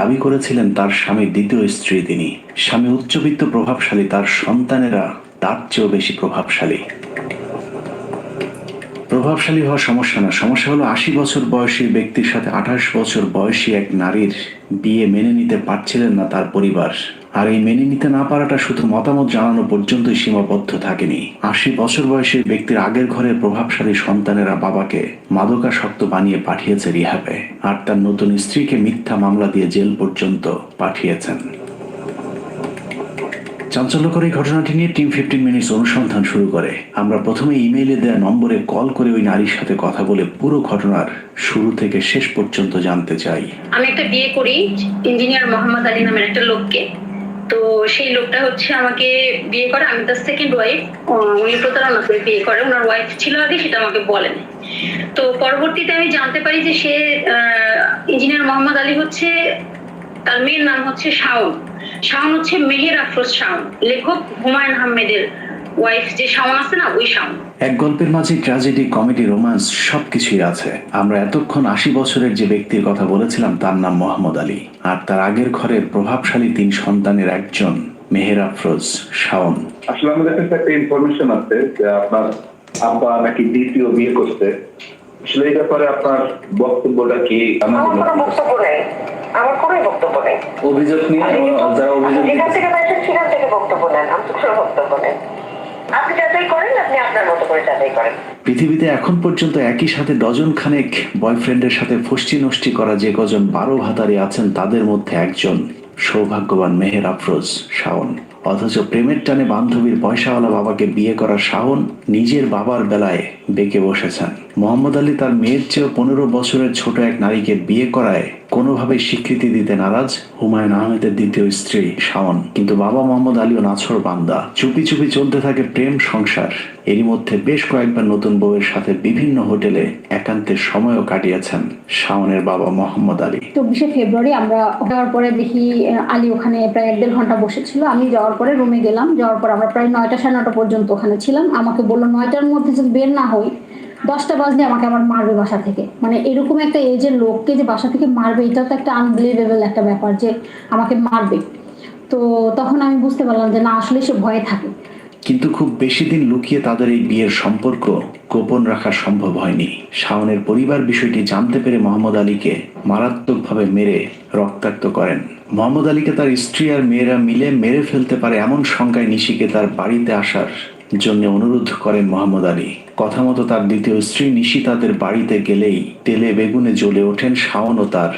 দাবি করেছিলেন তার স্বামী দ্বিতীয় স্ত্রী তিনি। স্বামী উচ্চবিত্ত, প্রভাবশালী, তার সন্তানেরা তার চেয়েও বেশি প্রভাবশালী। প্রভাবশালী হওয়া সমস্যা না। সমস্যা হলো আশি বছর বয়সী ব্যক্তির সাথে আঠাশ বছর বয়সী এক নারীর বিয়ে মেনে নিতে পারছিলেন না তার পরিবার। আর এই মেনে নিতে না পারাটা শুধু মতামত জানানো পর্যন্তই সীমাবদ্ধ থাকেনি। আশি বছর বয়সী ব্যক্তির আগের ঘরের প্রভাবশালী সন্তানেরা বাবাকে মাদকাসক্ত বানিয়ে পাঠিয়েছে রিহাবে, আর তার নতুন স্ত্রীকে মিথ্যা মামলা দিয়ে জেল পর্যন্ত পাঠিয়েছেন। চাঞ্চল্যকর এই ঘটনাটি নিয়ে টিম ফিফটিন মিনিটস অনুসন্ধান শুরু করে। আমরা প্রথমে ইমেইলে দেওয়া নম্বরে কল করে ওই নারীর সাথে কথা বলে পুরো ঘটনার শুরু থেকে শেষ পর্যন্ত জানতে চাই। আমি একটা বিয়ে করি, ইঞ্জিনিয়ার মোহাম্মদ আলী নামের একটা লোককে। তো সেই লোকটা হচ্ছে আমাকে বিয়ে করে, আমি তার সেকেন্ড ওয়াইফ উনি প্রতারণা করে বিয়ে করে। ওনার ওয়াইফ ছিল আগে, সেটা আমাকে বলেন। তো পরবর্তীতে আমি জানতে পারি যে সে ইঞ্জিনিয়ার মোহাম্মদ আলী হচ্ছে, তার মেয়ের নাম হচ্ছে শাওন। শাওন হচ্ছে মেহের আফরোজ শাওন, লেখক হুমায়ুন আহমেদের ওয়াইফ যে শাওন আছে না ওই শাওন। এক গল্পের মাঝে ট্র্যাজেডি কমেডি রোমান্স সবকিছুই আছে। আমরা এতক্ষণ আশি বছরের যে ব্যক্তির কথা বলেছিলাম তার নাম মোহাম্মদ আলী। আর তার আগের ঘরের প্রভাবশালী তিন সন্তানের একজন মেহের আফরোজ শাওন। আসলে আমাদের কাছে একটা ইনফরমেশন আছে যে আপনার আব্বা নাকি দ্বিতীয় বিয়ে করছে। আসলে এই ব্যাপারে আপনার বক্তব্যটা কি? আমার কোনো বক্তব্য নেই। আমার কোনো বক্তব্য নেই। অভিযোগ নিয়ে যারা অভিযোগ দিতেছে। থেকে সেখান থেকে বক্তব্য নেন। আমার তো কোনো বক্তব্য নেই। আপনি যাচাই করেন, আপনি আপনার মতো করে যাচাই করেন। পৃথিবীতে এখন পর্যন্ত একই সাথে ডজন খানেক বয়ফ্রেন্ডের সাথে ফষ্টি নষ্টি করা যে কজন বারো ভাতারি আছেন, তাদের মধ্যে একজন সৌভাগ্যবান মেহের আফরোজ শাওন। অথচ প্রেমের টানে বান্ধবীর পয়সাওয়ালা বাবাকে বিয়ে করা শাওন নিজের বাবার বেলায় বেঁকে বসেছেন। মোহাম্মদ আলী তার মেয়ের চেয়েও পনেরো বছরের ছোট এক নারীকে বিয়ে করায় কোনোভাবেই স্বীকৃতি দিতে নারাজ হুমায়ুন আহমেদের দ্বিতীয় স্ত্রী শাওন। কিন্তু বাবা মোহাম্মদ আলীও নাছর বান্দা। চুপি চুপি চলতে থাকে প্রেম সংসার। এরই মধ্যে বেশ কয়েকবার নতুন বউয়ের সাথে বিভিন্ন হোটেলে একান্তের সময়ও কাটিয়েছেন শাওনের বাবা মোহাম্মদ আলী। চব্বিশে ফেব্রুয়ারি আমরা যাওয়ার পরে দেখি আলী ওখানে প্রায় এক দেড় ঘণ্টা বসেছিল। আমি যাওয়ার পরে রুমে গেলাম। যাওয়ার পর আমরা প্রায় নয়টা সাড়ে নটা পর্যন্ত ওখানে ছিলাম। আমাকে বলল, নয়টার মধ্যে বের না হই দশটা বাজলে আমাকে আবার মারবে বাসা থেকে। মানে এরকম একটা এজের লোককে যে বাসা থেকে মারবে এটা তো একটা আনবিলিভেবল একটা ব্যাপার যে আমাকে মারবে। তো তখন আমি বুঝতে পারলাম যে না, আসলে সে ভয়ে থাকে। কিন্তু খুব বেশি দিন লুকিয়ে তাদের এই বিয়ের সম্পর্ক গোপন রাখা সম্ভব হয়নি। শাওনের পরিবার বিষয়টি জানতে পেরে মোহাম্মদ আলীকে মারাত্মকভাবে মেরে রক্তাক্ত করেন। মোহাম্মদ আলীকে তার স্ত্রী আর মেয়েরা মিলে মেরে ফেলতে পারে এমন শঙ্কায় নিশিকে তার বাড়িতে আসার জন্য অনুরোধ করেন মোহাম্মদ আলী। কথা মতো তার দ্বিতীয় স্ত্রী নিশি তাদের বাড়িতে গেলেই তেলে বেগুনে জ্বলে ওঠেন শাওন ও তার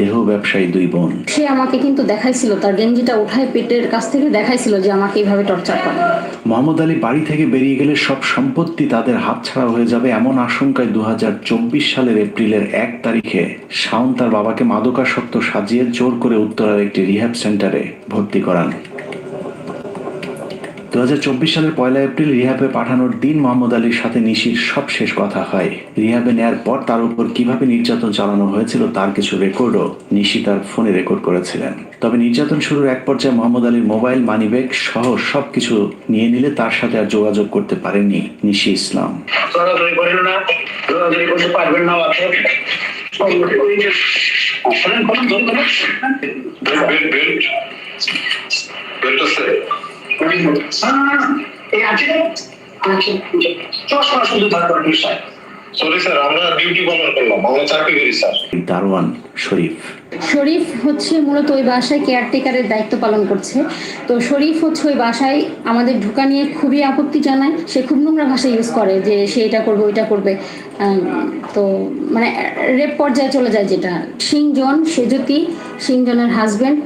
দেহ ব্যবসায়ী দুই বোন। সে আমাকে কিন্তু দেখাইছিল তার গেঞ্জিটা উঠায় পেটের কাছ থেকে দেখাইছিল যে আমাকে এইভাবে টর্চার করে। মোহাম্মদ আলী বাড়ি থেকে বেরিয়ে গেলে সব সম্পত্তি তাদের হাতছাড়া হয়ে যাবে এমন আশঙ্কায় দু হাজার চব্বিশ সালের এপ্রিলের এক তারিখে শাওন তার বাবাকে মাদকাসক্ত সাজিয়ে জোর করে উত্তরার একটি রিহ্যাব সেন্টারে ভর্তি করান। দু হাজার চব্বিশ সালের পয়লা এপ্রিল রিহাবে পাঠানোর দিন মোহাম্মদ আলীর সাথে নিশির সব শেষ কথা হয়। রিহাবে নেয়ার পর তার উপর কীভাবে নির্যাতন চালানো হয়েছিল তার কিছু রেকর্ডও নিশি তার ফোনে রেকর্ড করেছিলেন। তবে নির্যাতন শুরুর এক পর্যায়ে মোহাম্মদ আলীর মোবাইল মানিব্যাগ সহ সবকিছু নিয়ে নিলে তার সাথে আর যোগাযোগ করতে পারেননি নিশি ইসলাম। না দৌড়াদৌড়ি করতে পারবেন না বাচ্চা শোনেন বলুন ধরুন বেল্ট বেল্ট বেল্ট আছে এই আছে আছে চশমা শুধু দরকার বিষয় সরি স্যার আমরা ডিউটি কভার করলাম। আমরা চাকরি করি স্যার দারওয়ান শরীফ। শরীফ হচ্ছে মূলত ওই বাসায় কেয়ারটেকারের দায়িত্ব পালন করছে। তো শরীফ হচ্ছে ওই বাসায় আমাদের ঢুকা নিয়ে খুবই আপত্তি জানায়। সে খুব নোংরা ভাষা ইউজ করে যে সে এটা করবে ওইটা করবে। তো মানে রেপ পর্যায়ে চলে যায় যেটা। সিংজন সেজতি সিংজনের হাজবেন্ড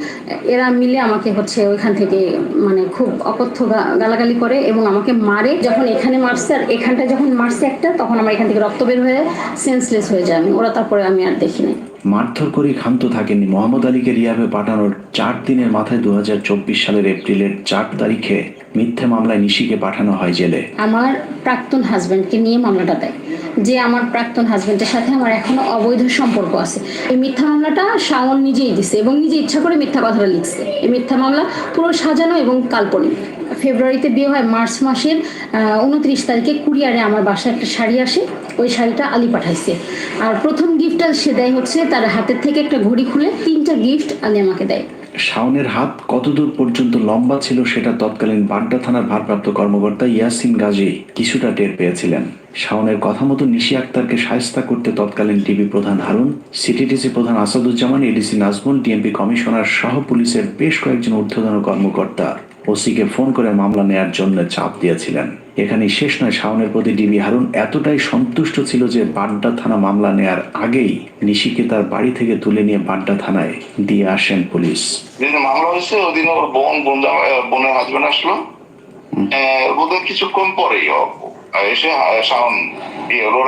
এরা মিলে আমাকে হচ্ছে ওইখান থেকে মানে খুব অকথ্য গালাগালি করে এবং আমাকে মারে। যখন এখানে মারছে আর এখানটা যখন মারছে একটা, তখন আমার এখান থেকে রক্ত বের হয়ে সেন্সলেস হয়ে যায়। আমি ওরা তারপরে আমি আর দেখি দেখিনি মারধর করে ক্ষান্ত থাকেননি মোহাম্মদ আলীকে রিয়াবে পাঠানোর চার দিনের মাথায় দু হাজার চব্বিশ সালের এপ্রিলের চার তারিখে। মিথ্যে মামলায় নিশিকে পাঠানো হয় জেলে। আমার প্রাক্তন হাজব্যান্ডকে নিয়ে মামলাটা দেয়। যে আমার প্রাক্তন হাজব্যান্ডের সাথে আমার এখনও অবৈধ সম্পর্ক আছে। এই মিথ্যা মামলাটা শাওন নিজেই দিছে এবং নিজে ইচ্ছা করে মিথ্যা কথাটা লিখছে। এই মিথ্যা মামলা পুরো সাজানো এবং কাল্পনিক। ফেব্রুয়ারিতে বিয়ে হয় মার্চ মাসের উনত্রিশ তারিখে কুরিয়ারে আমার বাসায় একটা শাড়ি আসে। ওই শাড়িটা আলি পাঠাইছে। আর প্রথম গিফটটা সে দেয় হচ্ছে তার হাতের থেকে একটা ঘড়ি খুলে। তিনটা গিফট আলি আমাকে দেয়। শাওনের হাত কতদূর পর্যন্ত লম্বা ছিল সেটা তৎকালীন বাড্ডা থানার ভারপ্রাপ্ত কর্মকর্তা ইয়াসিন গাজী কিছুটা টের পেয়েছিলেন। শাওনের কথা মতো নিশি আক্তারকে সায়স্তা করতে তৎকালীন টিভি প্রধান হারুন, সিটিডিসি প্রধান Asaduzzaman, ADC Nazmul DMP commissioner সহ পুলিশের বেশ কয়েকজন ঊর্ধ্বতন কর্মকর্তা। ওসিকে ফোন করে মামলা নেয়ার জন্য চাপ দিয়েছিলেন। এখানে শেষ নয় শাওনের প্রতি ডিবি হারুন এতটাই সন্তুষ্ট ছিল যে বাড্ডা থানা মামলা নেয়ার আগেই নিশিকে তার বাড়ি থেকে তুলে নিয়ে বাড্ডা থানায় দিয়ে আসেন পুলিশ। যেদিন মামলা হয়েছে ওদিন ওর বোন বোন বোনের হাজবেন্ড আসলো। বোধহয় কিছুক্ষণ পরেই এসে শাওন ওর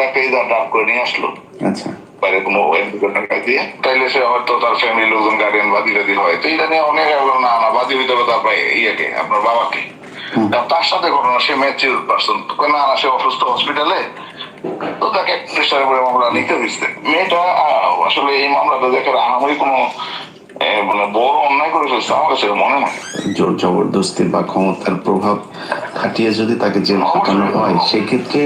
ড্রাপ করে নিয়ে আসলো। আচ্ছা। বাইরে কোনো এডুকেশন টাকা দিয়ে তাইলে সে হয়তো তার ফ্যামিলির লোকজন গার্ডিয়ান বাদি টাদি হয় তো এটা নিয়ে অনেক না না বাদি হইতে হবে তার ইয়েকে আপনার বাবাকে তার সাথে ঘটনা সে ম্যাচিউর পার্সন না না সে অসুস্থ হসপিটালে তো তাকে এক প্রেশারে করে মামলা নিতে হয়েছে মেয়েটা আসলে এই মামলাটা দেখে আহামরি কোনো বড় অন্যায় করে ফেলছে আমার কাছে মনে হয় জোর জবরদস্তি বা ক্ষমতার প্রভাব খাটিয়ে যদি তাকে জেল খাটানো হয় সেক্ষেত্রে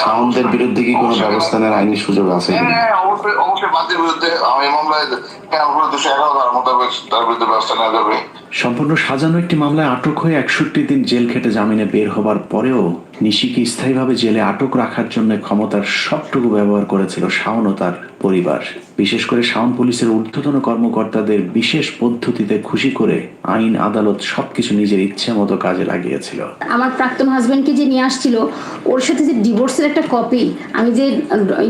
সাউন্ডের বিরুদ্ধে কি কোনো ব্যবস্থা নেওয়ার আইনি সুযোগ আছে কিনা? হ্যাঁ অবশ্যই অবশ্যই বাদীর বিরুদ্ধে আমি মামলায় কেন করে দুশো এগারো ধারা মোতাবেক তার বিরুদ্ধে ব্যবস্থা নেওয়া যাবে। সম্পূর্ণ সাজানো একটি মামলায় আটক হয়ে একষট্টি দিন জেল খেটে জামিনে বের হবার পরেও নিশিকে স্থায়ীভাবে জেলে আটক রাখার জন্য ক্ষমতার সবটুকু ব্যবহার করেছিল শাওন ও তার পরিবার। বিশেষ করে শাওন পুলিশের ঊর্ধ্বতন কর্মকর্তাদের বিশেষ পদ্ধতিতে খুশি করে আইন, আদালত সবকিছু নিজের ইচ্ছে মতো কাজে লাগিয়েছিল। আমার প্রাক্তন হাজবেন্ডকে যে নিয়ে আসছিল, ওর সাথে যে ডিভোর্সের একটা কপি আমি যে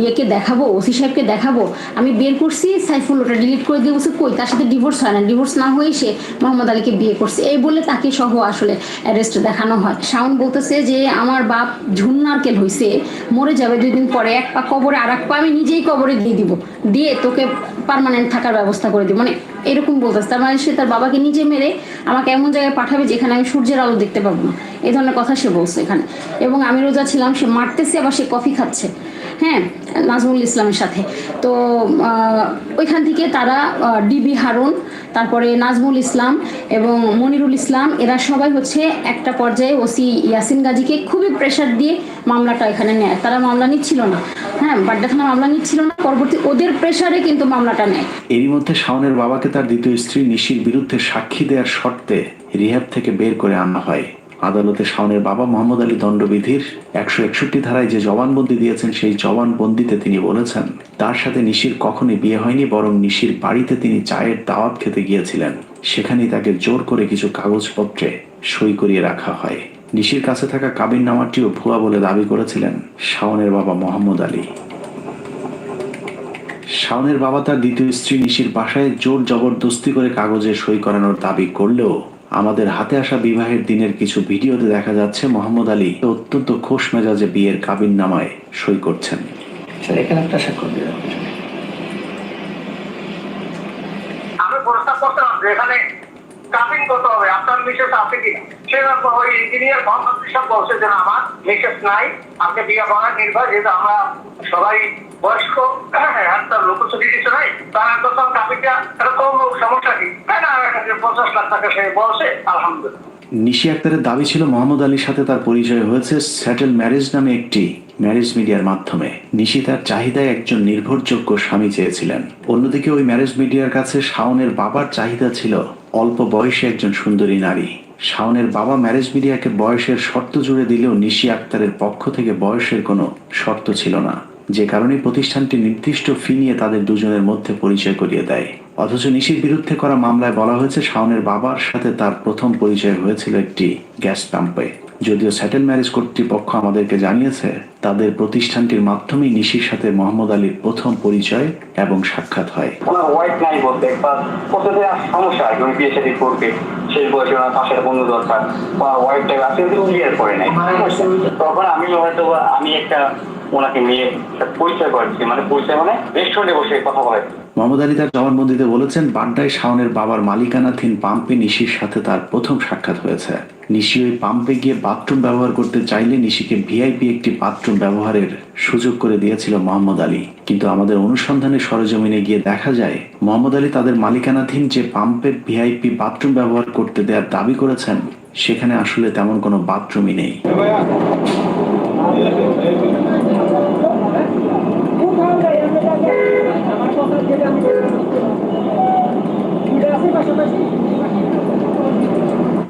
ইয়েকে দেখাবো, ওসি সাহেবকে দেখাবো, আমি বের করছি, সাইফুল ওটা ডিলিট করে দিয়ে বলছে, কই, তার সাথে ডিভোর্স হয় না ডিভোর্স না হয়ে সে মোহাম্মদ আলীকে বিয়ে করছে। এই বলে তাকে সহ আসলে অ্যারেস্ট দেখানো হয়। শাওন বলতেছে যে, আমার বাপ ঝুন হইছে, মরে যাবে দুই দিন পরে, এক পা কবরে আর এক পা আমি নিজেই কবরে দিয়ে দিব। দিয়ে তোকে পারমানেন্ট থাকার ব্যবস্থা করে দিব। মানে এরকম বলতেছে। তার মানে সে তার বাবাকে নিজে মেরে আমাকে এমন জায়গায় পাঠাবে যেখানে আমি সূর্যের আলো দেখতে পাবো না। এই ধরনের কথা সে বলছে এখানে। এবং আমি রোজা ছিলাম, সে মারতেছে, আবার সে কফি খাচ্ছে। হ্যাঁ নাজমুল ইসলামের সাথে। তো ওইখান থেকে তারা ডিবি হারুন, তারপরে নাজমুল ইসলাম এবং মনিরুল ইসলাম, এরা সবাই হচ্ছে একটা পর্যায়ে ওসি ইয়াসিন গাজীকে খুবই প্রেশার দিয়ে মামলাটা এখানে নেয়। তারা মামলা নিচ্ছিল না। হ্যাঁ বাড্ডা থানা মামলা নিচ্ছিল না, পরবর্তী ওদের প্রেশারে কিন্তু মামলাটা নেয়। এরই মধ্যে শাওনের বাবাকে তার দ্বিতীয় স্ত্রী নিশির বিরুদ্ধে সাক্ষী দেওয়ার শর্তে রিহ্যাব থেকে বের করে আনা হয়। আদালতে শাওনের বাবা মোহাম্মদ আলী দণ্ডবিধির একশো একষট্টি ধারায় যে জবানবন্দি দিয়েছেন, সেই জবানবন্দিতে তিনি বলেছেন, তার সাথে নিশির কখনই বিয়ে হয়নি, বরং নিশির বাড়িতে তিনি চায়ের দাওয়াত খেতে গিয়েছিলেন। সেখানেই তাকে জোর করে কিছু কাগজপত্রে সই করিয়ে রাখা হয়। নিশির কাছে থাকা কাবিন নামাটিও ভুয়া বলে দাবি করেছিলেন শাওনের বাবা মোহাম্মদ আলী। শাওনের বাবা তার দ্বিতীয় স্ত্রী নিশির বাসায় জোর জবরদস্তি করে কাগজে সই করানোর দাবি করলেও আমাদের হাতে আসা বিবাহের দিনের কিছু ভিডিওতে দেখা যাচ্ছে মোহাম্মদ আলী অত্যন্ত খোশ মেজাজে বিয়ের কাবিন নামায় সই করছেন। স্যার এখানে একটা স্বাক্ষর দিয়ে আমি প্রস্তাব করতাম যে এখানে করতে হবে। আপনার মিসেস আছে কি সেরকম ওই ইঞ্জিনিয়ার মোহাম্মদ বলছে যে আমার মিসেস নাই আপনি বিয়ে করার নির্ভর যেহেতু আমরা সবাই বয়স্ক একটা লোকচুরি কিছু নাই, তারা কাপিংটা এরকম সমস্যা কি? না পঞ্চাশ লাখ টাকা সে আলহামদুলিল্লাহ। নিশি আক্তারের দাবি ছিল মোহাম্মদ আলীর সাথে তার পরিচয় হয়েছে স্যাটেল ম্যারেজ নামে একটি ম্যারেজ মিডিয়ার মাধ্যমে। নিশি তার চাহিদায় একজন নির্ভরযোগ্য স্বামী চেয়েছিলেন। অন্যদিকে ওই ম্যারেজ মিডিয়ার কাছে শাওনের বাবার চাহিদা ছিল অল্প বয়সে একজন সুন্দরী নারী। শাওনের বাবা ম্যারেজ মিডিয়াকে বয়সের শর্ত জুড়ে দিলেও নিশি আক্তারের পক্ষ থেকে বয়সের কোনো শর্ত ছিল না। যে কারণে প্রতিষ্ঠানটি নির্দিষ্ট ফি নিয়ে তাদের দুজনের মধ্যে পরিচয় করিয়ে দেয়। অথচ নিশির বিরুদ্ধে করা মামলায় বলা হয়েছে শাওনের বাবার সাথে তার প্রথম পরিচয় হয়েছিল একটি গ্যাস পাম্পে। যদিও স্যাটেল ম্যারেজ কর্তৃপক্ষ আমাদেরকে জানিয়েছে, তাদের প্রতিষ্ঠানটির মাধ্যমেই নিশির সাথে মোহাম্মদ আলীর প্রথম পরিচয় এবং সাক্ষাৎ হয়। ওনার ওয়াইফ নাই বলতে সমস্যা উনি বিয়ে করবে শেষ বয়সে ওনার পাশে একটা বন্ধু দরকার ওনার ওয়াইফটা আছে কিন্তু উনি করে নাই। তখন আমি হয়তো আমি একটা ওনাকে নিয়ে পরিচয় করেছি মানে পরিচয় মানে রেস্টুরেন্টে বসে কথা বলে। মোহাম্মদ আলী তার জবানবন্দিতে বলেছেন বাড্ডায় শাওনের বাবার মালিকানাধীন পাম্পে নিশির সাথে তার প্রথম সাক্ষাৎ হয়েছে। নিশি ওই পাম্পে গিয়ে বাথরুম ব্যবহার করতে চাইলে নিশিকে ভিআইপি একটি বাথরুম ব্যবহারের সুযোগ করে দিয়েছিল মোহাম্মদ আলী। কিন্তু আমাদের অনুসন্ধানে সরজমিনে গিয়ে দেখা যায়, মোহাম্মদ আলী তাদের মালিকানাধীন যে পাম্পের ভিআইপি বাথরুম ব্যবহার করতে দেওয়ার দাবি করেছেন, সেখানে আসলে তেমন কোনো বাথরুমই নেই।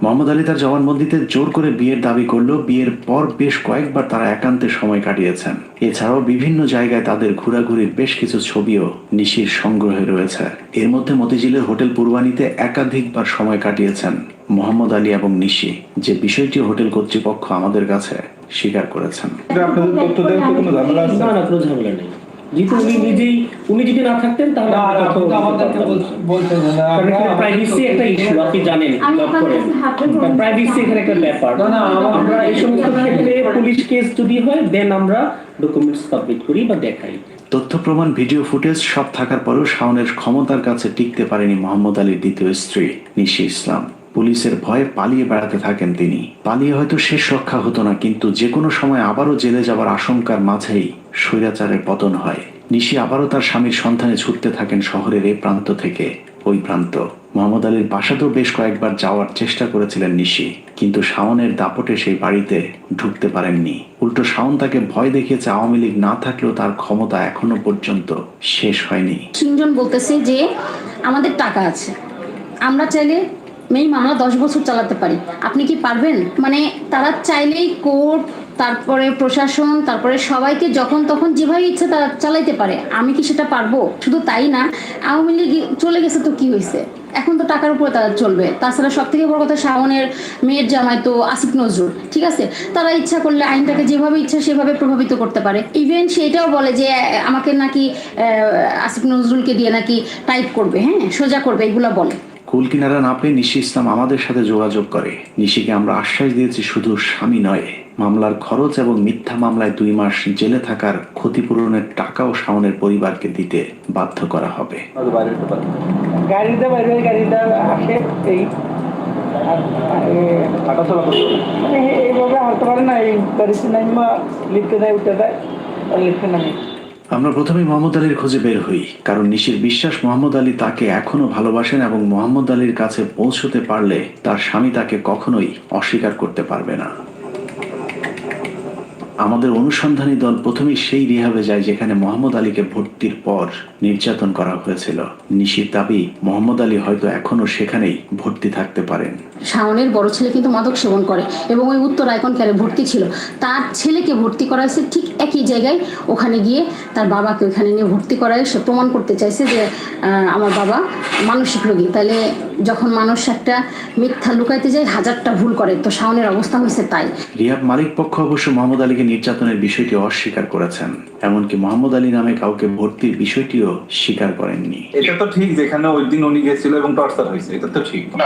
মোহাম্মদ আলী তার জবানবন্দিতে জোর করে বিয়ের দাবি করলেও বিয়ের পর বেশ কয়েকবার তারা একান্তে সময় কাটিয়েছেন। এছাড়াও বিভিন্ন জায়গায় তাদের ঘোরাঘুরির বেশ কিছু ছবিও নিশির সংগ্রহে রয়েছে। এর মধ্যে মতিঝিলের হোটেল পূর্বানীতে একাধিকবার সময় কাটিয়েছেন মোহাম্মদ আলী এবং নিশি। যে বিষয়টি হোটেল কর্তৃপক্ষ আমাদের কাছে স্বীকার করেছেন। আপনাদের তথ্য দেওয়ার কোনো ঝামেলা আছে? না না কোনো ঝামেলা নেই। যেহেতু উনি নিজেই উনি যদি না থাকতেন তাহলে না, আমরা আপনি তো কথা আমাদেরকে বলতে বলছেন- বলছেন যে না, আমরা- প্রাইভেসি একটা ইস্যু আপনি জানেন আমি লক ওখানে করেন। হাতে ধরে- প্রাইভেসি এখানে একটা ব্যাপার। না, না, আমার- আমরা এই সমস্ত ক্ষেত্রে পুলিশ কেস যদি হয় দেন আমরা ডকুমেন্টস সাবমিট করি বা দেখাই। তথ্য প্রমাণ ভিডিও ফুটেজ সব থাকার পরেও শাওনের ক্ষমতার কাছে টিকতে পারেনি মোহাম্মদ আলীর দ্বিতীয় স্ত্রী নিশি ইসলাম। পুলিশের ভয়ে পালিয়ে বেড়াতে থাকেন তিনি। পালিয়ে হয়তো শেষ রক্ষা হতো না কিন্তু যে কোনো সময় আবারও জেলে যাবার আশঙ্কার মাঝেই স্বৈরাচারের পতন হয়। নিশি আবারও তার স্বামীর সন্ধানে ছুটতে থাকেন শহরের এই প্রান্ত থেকে ওই প্রান্ত। মোহাম্মদ আলীর বাসাতেও বেশ কয়েকবার যাওয়ার চেষ্টা করেছিলেন নিশি, কিন্তু শাওনের দাপটে সেই বাড়িতে ঢুকতে পারেননি। উল্টো শাওন তাকে ভয় দেখিয়েছে আওয়ামী লীগ না থাকলেও তার ক্ষমতা এখনও পর্যন্ত শেষ হয়নি। তিনজন বলতেছে যে আমাদের টাকা আছে। আমরা চাইলে মেই মামলা দশ বছর চালাতে পারি। আপনি কি পারবেন? মানে তারা চাইলেই কোর্ট তারপরে প্রশাসন, তারপরে সবাইকে যখন তখন যেভাবে ইচ্ছা তারা চালাইতে পারে। আমি কি সেটা পারব? শুধু তাই না, আওয়ামী লীগ চলে গেছে তো কি হয়েছে এখন তো টাকার উপরে তারা চলবে। তাছাড়া সব থেকে বড় কথা শাওনের মেয়ের জামাই তো আসিফ নজরুল, ঠিক আছে? তারা ইচ্ছা করলে আইনটাকে যেভাবে ইচ্ছা সেভাবে প্রভাবিত করতে পারে। ইভেন সেটাও বলে যে, আমাকে নাকি আসিফ নজরুলকে দিয়ে নাকি টাইপ করবে হ্যাঁ? সোজা করবে, এগুলো বলে। কুল কিনারা না পেয়ে নিশি ইসলাম আমাদের সাথে যোগাযোগ করে। নিশিকে আমরা আশ্বাস দিয়েছি শুধু স্বামী নয়। মামলার খরচ এবং মিথ্যা মামলায় দুই মাস জেলে থাকার ক্ষতিপূরণের টাকাও শাওনের পরিবারকে দিতে বাধ্য করা হবে। মানে আমরা প্রথমে মোহাম্মদ আলীর খোঁজে বের হই কারণ নিশির বিশ্বাস মোহাম্মদ আলী তাকে এখনও ভালোবাসেন এবং মোহাম্মদ আলীর কাছে পৌঁছতে পারলে তার স্বামী তাকে কখনোই অস্বীকার করতে পারবে না। আমাদের অনুসন্ধানী দল প্রথমেই সেই রিহাবে যায় যেখানে মোহাম্মদ আলীকে ভর্তির পর নির্যাতন করা হয়েছিল। নিশির দাবি মোহাম্মদ আলী হয়তো এখনও সেখানেই ভর্তি থাকতে পারেন। শাওনের বড় ছেলে কিন্তু মাদক সেবন করে এবং ওই উত্তর আইকন ক্যারে ভর্তি ছিল। তার ছেলেকে ভর্তি করা হয়েছে ঠিক একই জায়গায়। ওখানে গিয়ে তার বাবাকে ওখানে নিয়ে ভর্তি করায়। সে প্রমাণ করতে চাইছে যে আহ, আমার বাবা মানসিক রোগী। তাহলে যখন মানুষ একটা মিথ্যা লুকাইতে যায় হাজারটা ভুল করে। তো শাওনের অবস্থা হয়েছে তাই। রিহাব মালিক পক্ষ অবশ্য মোহাম্মদ আলীকে নির্যাতনের বিষয়টি অস্বীকার করেছেন এমনকি মোহাম্মদ আলী নামে কাউকে ভর্তির বিষয়টিও স্বীকার করেননি। এটা তো ঠিক যেখানে ওই দিন উনি গেছিল এবং টর্চার হয়েছে এটা তো ঠিক। না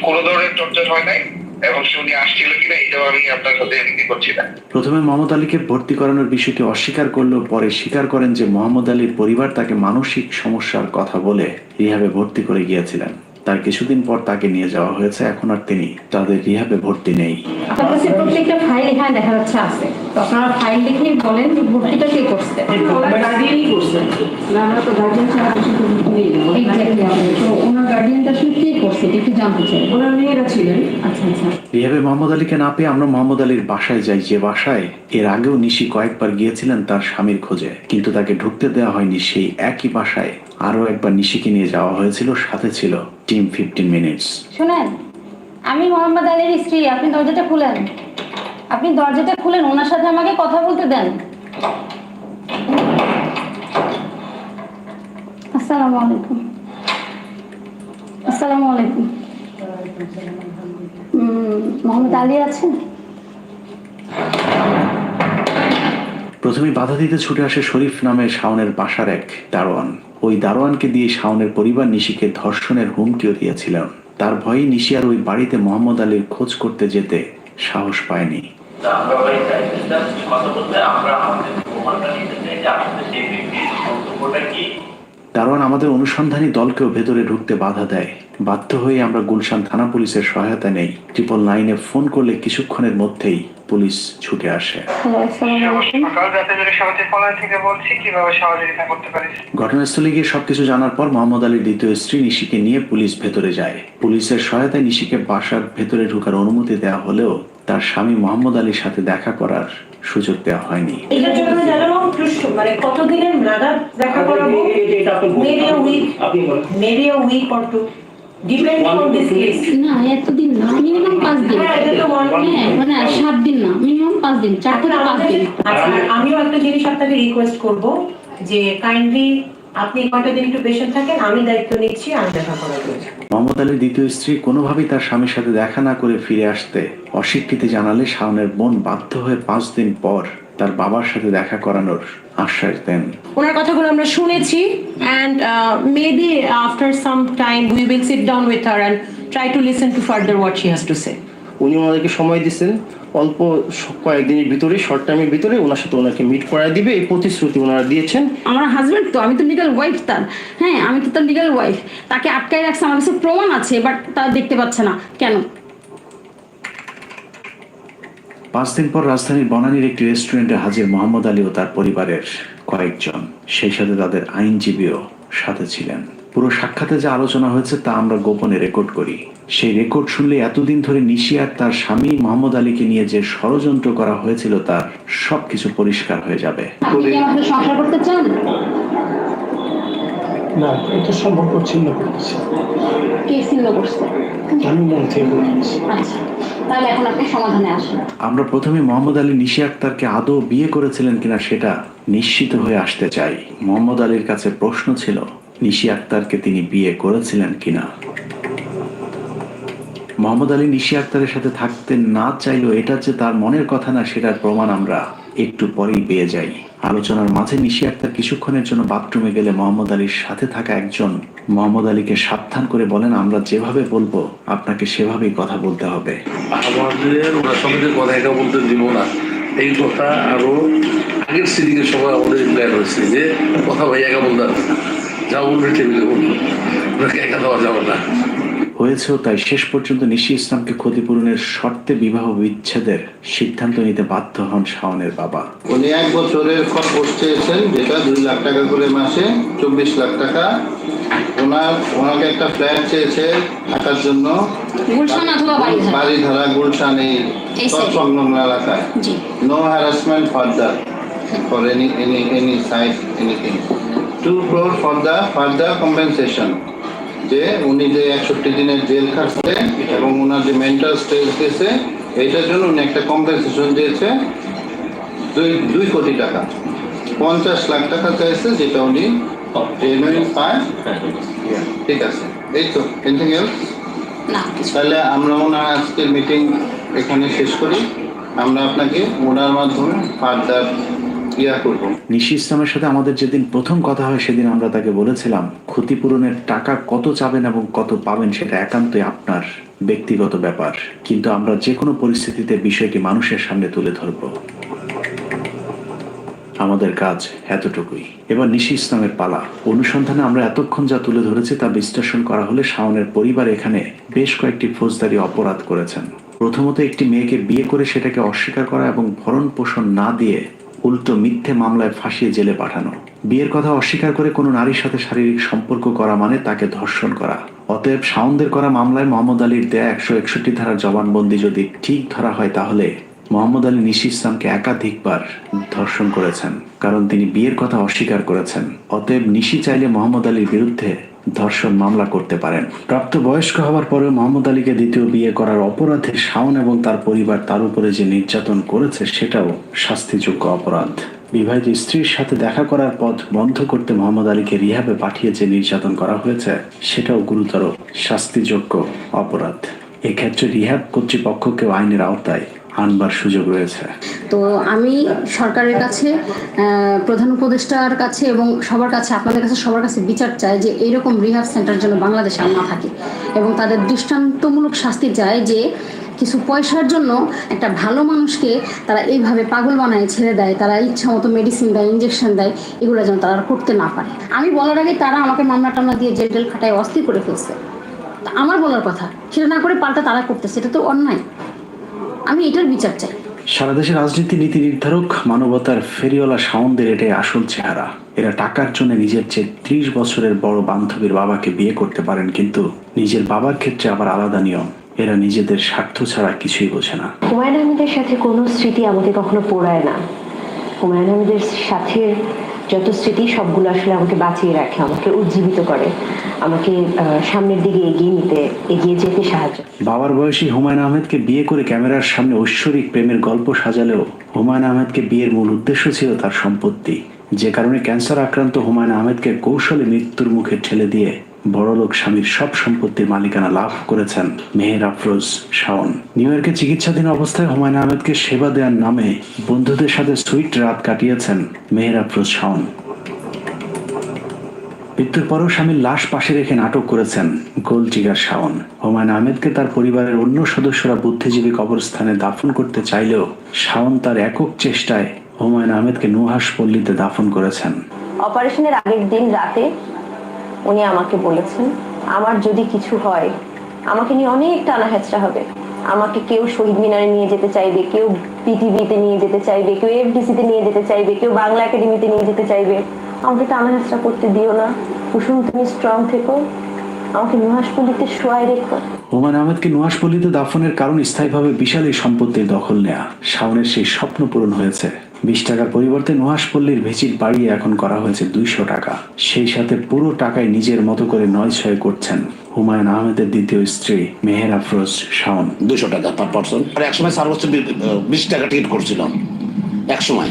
কোনো- ধরনের টর্চার হয় নাই এবং সে উনি আসছিল কিনা এটাও আমি আপনার সাথে এগ্রি করছি না। প্রথমে মোহাম্মদ আলীকে ভর্তি করানোর বিষয়টি অস্বীকার করলেও পরে স্বীকার করেন যে মোহাম্মদ আলীর পরিবার তাকে মানসিক সমস্যার কথা বলে রিহাবে ভর্তি করে গিয়েছিলেন। তার কিছুদিন পর তাকে নিয়ে যাওয়া হয়েছে এখন আর তিনি তাদের রিহাবে ভর্তি নেই। আপনার প্রত্যেকটা ফাইল এখানে দেখা যাচ্ছে আছে। আপনারা ফাইল দেখেই বলেন ভর্তিটা কে করছে। গার্ডিয়ানই করছে আমরা তো গার্ডিয়ান ছাড়া কিছু ওনার গার্ডিয়ানটা করছে একটু জানতে চাই। ওনার মেয়েরা ছিলেন? আচ্ছা আচ্ছা। রিহাবে মোহাম্মদ আলীকে না পেয়ে আমরা মোহাম্মদ আলীর বাসায় যাই। যে বাসায় এর আগেও নিশি কয়েকবার গিয়েছিলেন তার স্বামীর খোঁজে কিন্তু তাকে ঢুকতে দেওয়া হয়নি। সেই একই বাসায় আরও একবার নিশিকে নিয়ে যাওয়া হয়েছিল সাথে ছিল টিম ফিফটিন মিনিটস। শুনেন আমি মোহাম্মদ আলীর স্ত্রী আপনি দরজাটা খুলেন। আপনি দরজাটা খুলেন ওনার সাথে আমাকে কথা বলতে দেন। আসসালামু আলাইকুম। আসসালামু আলাইকুম। মোহাম্মদ আলী আছেন? প্রথমে বাধা দিতে ছুটে আসে শরীফ নামে শাওনের বাসার এক দারোয়ান। ওই দারোয়ানকে দিয়ে শাওনের পরিবার নিশিকে ধর্ষণের হুমকিও দিয়েছিলেন। তার ভয়ে নিশি আর ওই বাড়িতে মোহাম্মদ আলীর খোঁজ করতে যেতে সাহস পায়নি। আমরা ওই চাইছিলাম কথা বলতে আমরা আমাদের প্রমাণটা নিতে চাই যে আসলে সেই ব্যক্তির মন্তব্যটা কি দারোয়ান আমাদের অনুসন্ধানী দলকেও ভেতরে ঢুকতে বাধা দেয়। বাধ্য হয়ে আমরা গুলশান থানা পুলিশের সহায়তা নেই। ট্রিপল নাইনে ফোন করলে কিছুক্ষণের মধ্যেই পুলিশ ছুটে আসে। সকাল জাতীয় সমিতির পলায় থেকে বলছি কীভাবে সহযোগিতা করতে পারি? ঘটনাস্থলে গিয়ে সবকিছু জানার পর মোহাম্মদ আলীর দ্বিতীয় স্ত্রী নিশিকে নিয়ে পুলিশ ভেতরে যায়। পুলিশের সহায়তায় নিশিকে বাসার ভেতরে ঢুকার অনুমতি দেওয়া হলেও তার স্বামী মোহাম্মদ আলীর সাথে দেখা করার সুযোগ দেওয়া হয়নি এটার জন্য জানো মানে কতদিনের নাগাদ দেখা করাবো এটা আপনি বলুন। Maybe a week. আপনি বলেন maybe a week or two depending on this case না এতদিন না মিনিমাম পাঁচ দিন হ্যাঁ. হ্যাঁ মানে সাত দিন না মিনিমাম পাঁচ দিন চার থেকে পাঁচ দিন আচ্ছা আমিও একটা জিনিস আপনাকে রিকোয়েস্ট করব যে কাইন্ডলি আপনি কয়টা দিন একটু পেশেন্ট থাকেন আমি দায়িত্ব নিচ্ছি আমি দেখা করার জন্য মোহাম্মদ আলীর দ্বিতীয় স্ত্রী কোনোভাবেই তার স্বামীর সাথে দেখা না করে ফিরে আসতে অস্বীকৃতি জানালে শাওনের বোন বাধ্য হয়ে পাঁচ দিন পর তার বাবার সাথে দেখা করানোর আশ্বাস দেন। ওনার কথাগুলো আমরা শুনেছি and maybe after some time we will sit down with her and try to listen to further what she has to say উনি ওনাদেরকে সময় দিচ্ছেন অল্প কয়েকদিনের ভিতরে শর্ট টাইমের ভিতরে ওনার সাথে ওনাকে মিট করায় দিবে এই প্রতিশ্রুতি ওনারা দিয়েছেন। আমার হাজবেন্ড তো আমি তো লিগাল ওয়াইফ তার। হ্যাঁ আমি তো তার লিগাল ওয়াইফ তাকে আটকায় রাখছে আমার কাছে প্রমাণ আছে বাট তা দেখতে পাচ্ছে না। কেন? পাঁচ দিন পর রাজধানীর বনানীর একটি রেস্টুরেন্টে হাজির মোহাম্মদ আলী ও তার পরিবারের কয়েকজন। সেই সাথে তাদের আইনজীবীও সাথে ছিলেন। পুরো সাক্ষাতে যে আলোচনা হয়েছে তা আমরা গোপনে রেকর্ড করি। সেই রেকর্ড শুনলে এতদিন ধরে নিশিয়ার তার স্বামী মোহাম্মদ আলীকে নিয়ে যে ষড়যন্ত্র করা হয়েছিল তার সবকিছু পরিষ্কার হয়ে যাবে। না এটা সম্পর্ক ছিন্ন করতেছি। মন আচ্ছা তাহলে এখন আপনি সমাধানে আসেন। আমরা প্রথমে মোহাম্মদ আলী নিশি আক্তারকে আদৌ বিয়ে করেছিলেন কিনা সেটা নিশ্চিত হয়ে আসতে চাই। মোহাম্মদ আলীর কাছে প্রশ্ন ছিল নিশি আক্তারকে তিনি বিয়ে করেছিলেন কিনা? মোহাম্মদ আলী নিশি আক্তারের সাথে থাকতে না চাইলেও এটা যে তার মনের কথা না, সেটার প্রমাণ আমরা একটু পরেই পেয়ে যাই। আলোচনার মাঝে নিশি আক্তার কিছুক্ষণের জন্য বাথরুমে গেলে মোহাম্মদ আলীর সাথে থাকা একজন মোহাম্মদ আলীকে সাবধান করে বলেন, আমরা যেভাবে বলব, আপনাকে সেভাবেই কথা বলতে হবে। আমাদের ওরা সমিতির কথা, এটা বলতে দিব না। এই কথা আরও আগের সিডিকের সময় আমাদের প্ল্যান হয়েছে যে, কথা ভাই একা বলতে যা বলবে টেবিলে বলব। একা দেওয়া যাবে না। হয়েছেও তাই শেষ পর্যন্ত নিশি ইসলামকে ক্ষতিপূরণের শর্তে বিবাহ বিচ্ছেদের সিদ্ধান্ত নিতে বাধ্য হন শাওনের বাবা। উনি এক বছরের খরচ চেয়েছেন যেটা দুই লাখ টাকা করে মাসে চব্বিশ লাখ টাকা। ওনার ওনাকে একটা ফ্ল্যাট চেয়েছে থাকার জন্য। বাড়িধারা গুলশান. সংলগ্ন এলাকায়। জি। No harassment further for any any any side anything to crore for the further compensation যে উনি যে একষট্টি দিনের জেল খাটছে এবং ওনার যে মেন্টাল স্ট্রেস দিয়েছে এইটার জন্য উনি একটা কম্পেনসেশন দিয়েছে দুই দুই কোটি টাকা। পঞ্চাশ লাখ টাকা চাইছে যেটা উনি জেনুইন পায়। ঠিক আছে। এই তো। এনিথিং এলস তাহলে আমরা ওনার আজকের মিটিং এখানে শেষ করি। আমরা আপনাকে ওনার মাধ্যমে ফার্দার সাথে আমাদের যেদিন প্রথম কথা হয়, সেদিন আমরা তাকে বলেছিলাম, ক্ষতিপূরণের টাকা কত চাবেন এবং কত পাবেন সেটা একান্তই আপনার ব্যক্তিগত ব্যাপার। কিন্তু আমরা যে কোনো পরিস্থিতিতে বিষয়টি মানুষের সামনে তুলে ধরব। আমাদের কাজ এতটুকুই। এবার নিশি ইসলামের পালা। অনুসন্ধানে আমরা এতক্ষণ যা তুলে ধরেছি তা বিশ্লেষণ করা হলে শাওনের পরিবার এখানে বেশ কয়েকটি ফৌজদারি অপরাধ করেছেন। প্রথমত একটি মেয়েকে বিয়ে করে সেটাকে অস্বীকার করা এবং ভরণ পোষণ না দিয়ে উল্টো মিথ্যে মামলায় ফাঁসিয়ে জেলে পাঠানো। বিয়ের কথা অস্বীকার করে কোনো নারীর সাথে শারীরিক সম্পর্ক করা মানে তাকে ধর্ষণ করা। অতএব শাওনদের করা মামলায় মোহাম্মদ আলীর দেয়া একশো একষট্টি ধারার জবানবন্দি যদি ঠিক ধরা হয় তাহলে মোহাম্মদ আলী নিশি ইসলামকে একাধিকবার ধর্ষণ করেছেন, কারণ তিনি বিয়ের কথা অস্বীকার করেছেন। অতএব নিশি চাইলে মোহাম্মদ আলীর বিরুদ্ধে ধর্ষণ মামলা করতে পারেন। প্রাপ্ত বয়স্ক হওয়ার পরেও মোহাম্মদ আলীকে দ্বিতীয় বিয়ে করার অপরাধে শাওন এবং তার পরিবার তার উপরে যে নির্যাতন করেছে, সেটাও শাস্তিযোগ্য অপরাধ। বিবাহিত স্ত্রীর সাথে দেখা করার পথ বন্ধ করতে মোহাম্মদ আলীকে রিহাবে পাঠিয়ে যে নির্যাতন করা হয়েছে, সেটাও গুরুতর শাস্তিযোগ্য অপরাধ। এক্ষেত্রে রিহাব কর্তৃপক্ষকেও আইনের আওতায় আনবার সুযোগ রয়েছে। তো আমি সরকারের কাছে প্রধান উপদেষ্টার কাছে এবং সবার কাছে, আপনাদের কাছে, সবার কাছে বিচার চাই যে এইরকম রিহাব সেন্টার যেন বাংলাদেশে আর না থাকে এবং তাদের দৃষ্টান্তমূলক শাস্তি চায় যে কিছু পয়সার জন্য একটা ভালো মানুষকে তারা এইভাবে পাগল বানায়, ছেড়ে দেয়, তারা ইচ্ছা মতো মেডিসিন দেয় ইঞ্জেকশন দেয়, এগুলো যেন তারা করতে না পারে। আমি বলার আগে তারা আমাকে মামলা টামলা দিয়ে জেল টেল খাটায় অস্থির করে ফেলছে। আমার বলার কথা, সেটা না করে পাল্টা তারা করতেছে, এটা তো অন্যায়। আমি এটার বিচার চাই। সারা দেশের রাজনীতি নীতি নির্ধারক মানবতার ফেরিওয়ালা সাউন্ডের এটাই আসল চেহারা। এরা টাকার জন্য নিজের চেয়ে ত্রিশ বছরের বড় বান্ধবীর বাবাকে বিয়ে করতে পারেন কিন্তু নিজের বাবার ক্ষেত্রে আবার আলাদা নিয়ম। এরা নিজেদের স্বার্থ ছাড়া কিছুই বোঝে না। হুমায়ুন আহমেদের সাথে কোনো স্মৃতি আমাকে কখনো পোড়ায় না। হুমায়ুন আহমেদের সাথে যত স্মৃতি সবগুলো আসলে আমাকে বাঁচিয়ে রাখে, আমাকে উজ্জীবিত করে, আমাকে সামনের দিকে এগিয়ে নিতে, এগিয়ে যেতে সাহায্য বাবার বয়সী হুমায়ুন আহমেদকে বিয়ে করে ক্যামেরার সামনে ঐশ্বরিক প্রেমের গল্প সাজালেও হুমায়ুন আহমেদকে বিয়ের মূল উদ্দেশ্য ছিল তার সম্পত্তি। যে কারণে ক্যান্সার আক্রান্ত হুমায়ুন আহমেদকে কৌশলে মৃত্যুর মুখে ঠেলে দিয়ে বড়লোক স্বামীর সব সম্পত্তির মালিকানা লাভ করেছেন মেহের আফরোজ শাওন। নিউ ইয়র্কে চিকিৎসাধীন অবস্থায় হুমায়ুন আহমেদকে সেবা দেওয়ার নামে বন্ধুদের সাথে সুইট রাত কাটিয়েছেন মেহের আফরোজ শাওন। মৃত্যুর পরও স্বামীর লাশ পাশে রেখে নাটক করেছেন গোল জিগার শাওন। হুমায়ুন আহমেদকে তার পরিবারের অন্য সদস্যরা বুদ্ধিজীবী কবরস্থানে দাফন করতে চাইলেও শাওন তার একক চেষ্টায় হুমায়ুন আহমেদকে নুহাস পল্লীতে দাফন করেছেন। অপারেশনের আগের দিন রাতে উনি আমাকে বলেছেন, আমার যদি কিছু হয়, আমাকে নিয়ে অনেক টানা হেঁচড়া হবে। আমাকে কেউ শহীদ মিনারে নিয়ে যেতে চাইবে, কেউ পিটিভিতে নিয়ে যেতে চাইবে, কেউ এফডিসিতে নিয়ে যেতে চাইবে, কেউ বাংলা একাডেমিতে নিয়ে যেতে চাইবে। আমাকে টানা হেঁচড়া করতে দিও না। কুসুম, তুমি স্ট্রং থেকো। আমাকে নুহাসপল্লিতে শোয়াই রেখো। হুমায়ুন আহমেদকে নুহাসপল্লীতে দাফনের কারণ স্থায়ীভাবে বিশাল এই সম্পত্তির দখল নেয়া। শাওনের সেই স্বপ্ন পূরণ হয়েছে। বিশ টাকার পরিবর্তে নুহাসপল্লীর ভিজিট বাড়িয়ে এখন করা হয়েছে দুইশো টাকা। সেই সাথে পুরো টাকায় নিজের মতো করে নয় ছয় করছেন হুমায়ুন আহমেদের দ্বিতীয় স্ত্রী মেহের আফরোজ শাওন। দুশো টাকা পার পার্সন। আর এক সময় সর্বোচ্চ বিশ টাকা টিকিট করছিলাম। এক সময়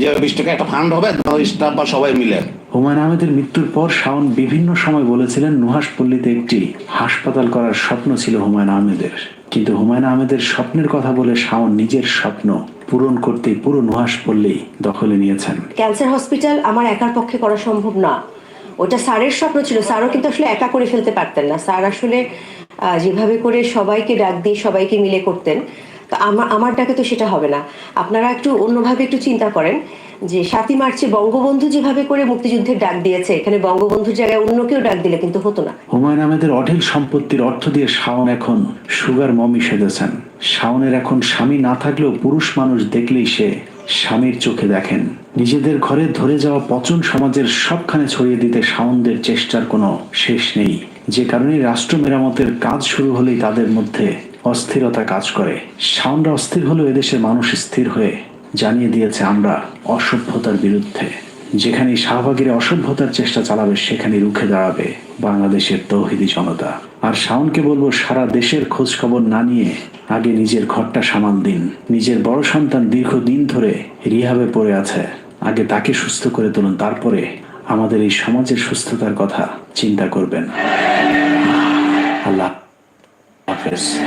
যে বিশ টাকা একটা ফান্ড হবে স্টাফ বা সবাই মিলে। হুমায়ুন আহমেদের মৃত্যুর পর শাওন বিভিন্ন সময় বলেছিলেন নুহাসপল্লীতে একটি হাসপাতাল করার স্বপ্ন ছিল হুমায়ুন আহমেদের। কিন্তু হুমায়ুন আহমেদের স্বপ্নের কথা বলে শাওন নিজের স্বপ্ন পূরণ করতে পুরো নুহাসপল্লী দখলে নিয়েছেন। ক্যান্সার হসপিটাল আমার একার পক্ষে করা সম্ভব না। ওটা স্যারের স্বপ্ন ছিল, স্যারও কিন্তু আসলে একা করে ফেলতে পারতেন না। স্যার আসলে যেভাবে করে সবাইকে ডাক দিয়ে সবাইকে মিলে করতেন, তো আমার আমার ডাকে তো সেটা হবে না। আপনারা একটু অন্যভাবে একটু চিন্তা করেন। যে সাতই মার্চে বঙ্গবন্ধু যেভাবে করে মুক্তিযুদ্ধের ডাক দিয়েছে, এখানে বঙ্গবন্ধুর জায়গায় অন্য কেউ ডাক দিলে কিন্তু হতো না। হুমায়ুন আহমেদের অঢেল সম্পত্তির অর্থ দিয়ে শাওন এখন সুগার মমি সেজেছেন। শাওনের এখন স্বামী না থাকলেও পুরুষ মানুষ দেখলেই সে স্বামীর চোখে দেখেন। নিজেদের ঘরে ধরে যাওয়া পচন সমাজের সবখানে ছড়িয়ে দিতে শাওনদের চেষ্টার কোনো শেষ নেই। যে কারণে রাষ্ট্র মেরামতের কাজ শুরু হলেই তাদের মধ্যে অস্থিরতা কাজ করে। শাওনরা অস্থির হলেও এদেশের মানুষ স্থির হয়ে জানিয়ে দিয়েছে আমরা অসভ্যতার বিরুদ্ধে। যেখানে শাহবাগের অসভ্যতার চেষ্টা চালাবে সেখানে রুখে দাঁড়াবে বাংলাদেশের তৌহিদি জনতা। আর শাওনকে বলব, সারা দেশের খোঁজ খবর না নিয়ে আগে নিজের ঘরটা সামাল দিন। নিজের বড় সন্তান দীর্ঘদিন ধরে রিহাবে পড়ে আছে। আগে তাকে সুস্থ করে তুলুন, তারপরে আমাদের এই সমাজের সুস্থতার কথা চিন্তা করবেন। আল্লাহ হাফেজ।